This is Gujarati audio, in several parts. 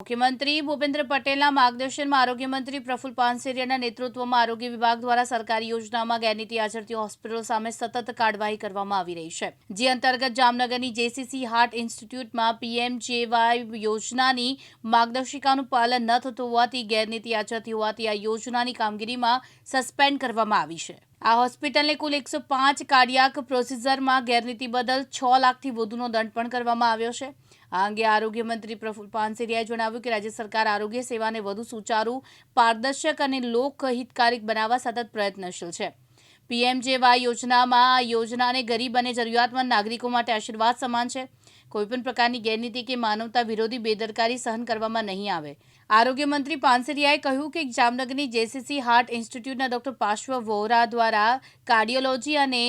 મુખ્યમંત્રી ભૂપેન્દ્ર પટેલના માર્ગદર્શનમાં આરોગ્ય મંત્રી પ્રફુલ પાનસેરિયાના નેતૃત્વમાં આરોગ્ય વિભાગ દ્વારા સરકારી યોજનામાં ગેરનીતિ આચરતી હોસ્પિટલો સામે સતત કાર્યવાહી કરવામાં આવી રહી છે. જે અંતર્ગત જામનગરની જેસીસી હાર્ટ ઇન્સ્ટિટ્યૂટમાં પીએમજેવાય યોજનાની માર્ગદર્શિકાનું પાલન ન થતું હોવાથી ગેરનીતિ આચરતી હોવાથી આ યોજનાની કામગીરીમાં સસ્પેન્ડ કરવામાં આવી છે. આ હોસ્પિટલને કુલ એકસો પાંચ કાર્ડિયાક પ્રોસીઝરમાં ગેરનીતિ બદલ છ લાખથી વધુનો દંડ પણ કરવામાં આવ્યો છે. આ અંગે આરોગ્ય મંત્રી પ્રફુલ પાનસેરિયાએ જણાવ્યું કે રાજ્ય સરકાર આરોગ્ય સેવાને વધુ સુચારુ, પારદર્શક અને લોકહિતકારક બનાવવા સતત પ્રયત્નશીલ છે. પીએમજેવાય યોજનામાં આ યોજનાને ગરીબ અને જરૂરિયાતમંદ નાગરિકો માટે આશીર્વાદ સમાન છે. કોઈપણ પ્રકારની ગેરનીતિ કે માનવતા વિરોધી બેદરકારી સહન કરવામાં નહીં આવે. આરોગ્ય મંત્રી પાનસરિયાએ કહ્યું કે જામનગરની જેસીસી હાર્ટ ઇન્સ્ટિટ્યૂટના ડોક્ટર પાર્શ્વ વોરા દ્વારા કાર્ડિયોલોજી અને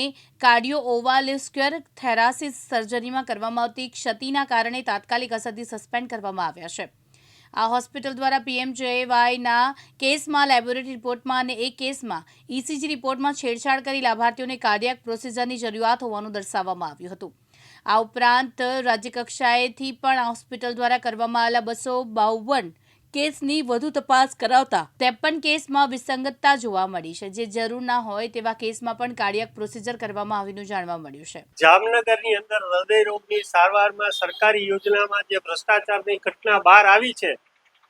કાર્ડિયો ઓવાલિસ્ક્યુઅર થેરાસિસ સર્જરીમાં કરવામાં આવતી ક્ષતિના કારણે તાત્કાલિક અસરથી સસ્પેન્ડ કરવામાં આવ્યા છે. આ હોસ્પિટલ દ્વારા પીએમજેવાયના કેસમાં લેબોરેટરી રિપોર્ટમાં અને એક કેસમાં ઇસીજી રિપોર્ટમાં છેડછાડ કરી લાભાર્થીઓને કાર્ડિયાક પ્રોસિજરની જરૂરિયાત હોવાનું દર્શાવવામાં આવ્યું હતું. આ ઉપરાંત રાજ્યકક્ષાએથી પણ આ હોસ્પિટલ દ્વારા કરવામાં આવેલા બસો બાવન કેસની વધુ તપાસ કરાવતા ત્રેપન કેસમાં વિસંગતતા જોવા મળી છે. જે જરૂર ના હોય તેવા કેસમાં પણ કાર્ડિયાક પ્રોસિજર કરવામાં આવ્યું જાણવા મળ્યું છે. જામનગરની અંદર હૃદય રોગની સારવારમાં સરકારી યોજનામાં જે ભ્રષ્ટાચારની ઘટના બહાર આવી છે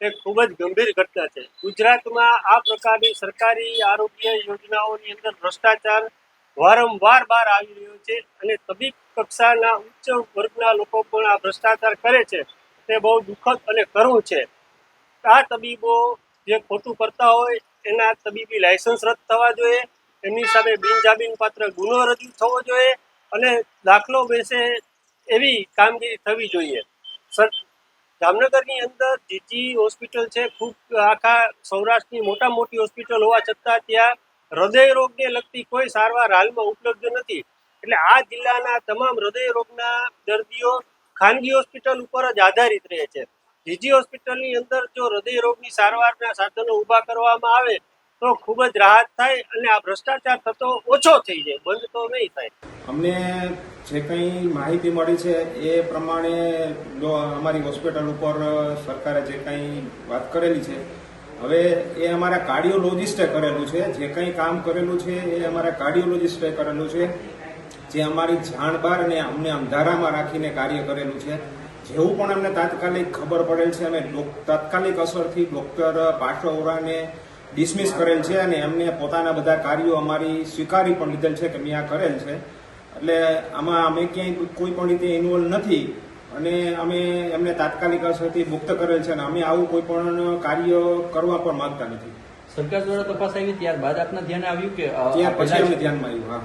એ ખૂબ જ ગંભીર ઘટના છે. ગુજરાતમાં આ પ્રકારની સરકારી આરોગ્ય યોજનાઓની અંદર ભ્રષ્ટાચાર વારંવાર બહાર આવી રહ્યો છે અને તબીબ કક્ષાના ઉચ્ચ વર્ગના લોકો પણ આ ભ્રષ્ટાચાર કરે છે. તે બહુ દુઃખદ અને કરુણ છે. આ તબીબો જે ખોટું કરતા હોય, એના તબીબી લાયસન્સ રદ થવા જોઈએ. એમની સામે બિનજામીન પાત્ર ગુનો રજૂ થવો જોઈએ અને દાખલો બેસે એવી કામગીરી થવી જોઈએ. સર, જામનગરની અંદર જીજી હોસ્પિટલ છે, ખૂબ આખા સૌરાષ્ટ્રની મોટા મોટી હોસ્પિટલ હોવા છતાં ત્યાં હૃદય રોગને લગતી કોઈ સારવાર હાલમાં ઉપલબ્ધ નથી. એટલે આ જિલ્લાના તમામ હૃદય રોગના દર્દીઓ ખાનગી હોસ્પિટલ ઉપર જ આધારિત રહે છે. જીજી હોસ્પિટલની અંદર જો હૃદય રોગની સારવારના સાધનો ઊભા કરવામાં આવે, તો ખૂબ જ રાહત થાય અને આ ભ્રષ્ટાચાર થતો ઓછો થઈ જાય, બંધ તો નહીં થાય. અમને જે કંઈ માહિતી મળી છે એ પ્રમાણે જો અમારી હોસ્પિટલ ઉપર સરકારે જે કંઈ વાત કરેલી છે, હવે એ અમારા કાર્ડિયોલોજિસ્ટે કરેલું છે, જે કંઈ કામ કરેલું છે એ અમારા કાર્ડિયોલોજિસ્ટે કરેલું છે, જે અમારી જાણ બહાર અને અમને અંધારામાં રાખીને કાર્ય કરેલું છે. જેવું પણ અમને તાત્કાલિક ખબર પડેલ છે અમે તાત્કાલિક અસરથી ડોક્ટર પાર્શ્વ ઓરાને ડિસમિસ કરેલ છે અને એમને પોતાના બધા કાર્યો અમારી સ્વીકારી પણ લીધેલ છે કે મેં આ કરેલ છે. એટલે આમાં અમે ક્યાંય કોઈ પણ રીતે ઇન્વોલ્વ નથી અને અમે એમને તાત્કાલિક અસરથી મુક્ત કરેલ છે અને અમે આવું કોઈ પણ કાર્ય કરવા પણ માંગતા નથી. સરકાર દ્વારા તપાસ આવી ત્યારબાદ આપના ધ્યાન આવ્યું કે અ, ત્યાં પછી અમને ધ્યાનમાં આવ્યું હા.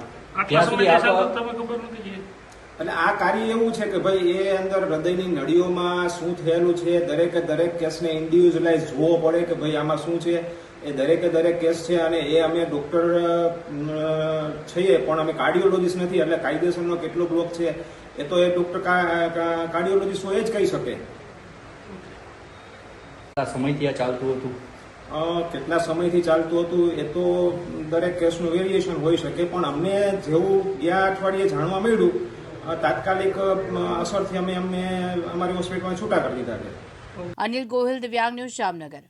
ત્યાં સુધી આપ એટલે આ કાર્ય એવું છે કે ભાઈ એ અંદર હૃદયની નળીઓમાં શું થયેલું છે દરેકે દરેક કેસને ઇન્ડિવિજ્યુઅલાઇઝ જોવો પડે કે ભાઈ આમાં શું છે. એ દરેકે દરેક કેસ છે અને એ અમે ડોક્ટર છીએ પણ અમે કાર્ડિયોલોજીસ્ટ નથી એટલે કાયદેસરનો કેટલો બ્લોક છે. એ તો એ ડોક્ટર કાર્ડિયોલોજીસ્ટ હોય જ કહી શકે. સમયથી આ ચાલતું હતું? કેટલા સમયથી ચાલતું હતું એ તો દરેક કેસનું વેરિએશન હોઈ શકે પણ અમને જેવું ગયા અઠવાડિયે જાણવા મળ્યું તાત્કાલિક અસરથી અમે અમને અમારી હોસ્પિટલમાં છૂટા કરી દીધા છે. અનિલ ગોહિલ, દિવ્યાંગ ન્યૂઝ, જામનગર.